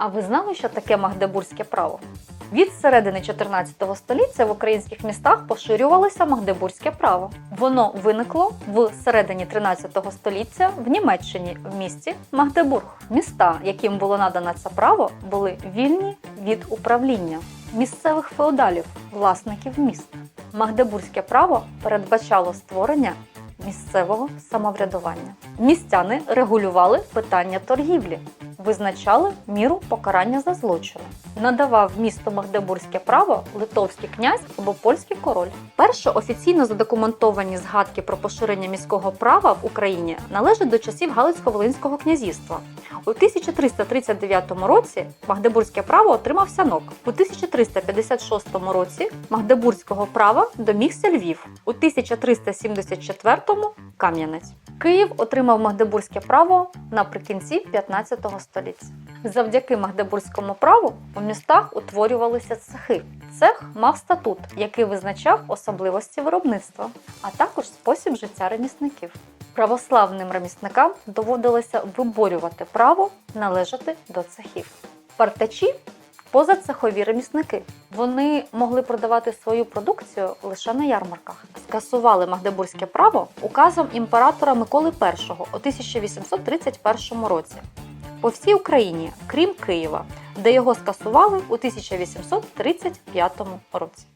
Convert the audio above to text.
А ви знали, що таке магдебурзьке право? Від середини 14 століття в українських містах поширювалося магдебурзьке право. Воно виникло в середині 13 століття в Німеччині в місті Магдебург. Міста, яким було надано це право, були вільні від управління місцевих феодалів, власників міст. Магдебурзьке право передбачало створення місцевого самоврядування. Містяни регулювали питання торгівлі, визначали міру покарання за злочини. Надавав місту Магдебурзьке право литовський князь або польський король. Перші офіційно задокументовані згадки про поширення міського права в Україні належать до часів Галицько-Волинського князівства. У 1339 році Магдебурзьке право отримав сянок. У 1356 році Магдебурзького права домігся Львів. У 1374 Кам'янець. Київ отримав Магдебурзьке право наприкінці 15 століття. Завдяки Магдебурзькому праву у містах утворювалися цехи. Цех мав статут, який визначав особливості виробництва, а також спосіб життя ремісників. Православним ремісникам доводилося виборювати право належати до цехів. Партачі позацехові ремісники. Вони могли продавати свою продукцію лише на ярмарках. Скасували Магдебурзьке право указом імператора Миколи І у 1831 році. По всій Україні, крім Києва, де його скасували у 1835 році.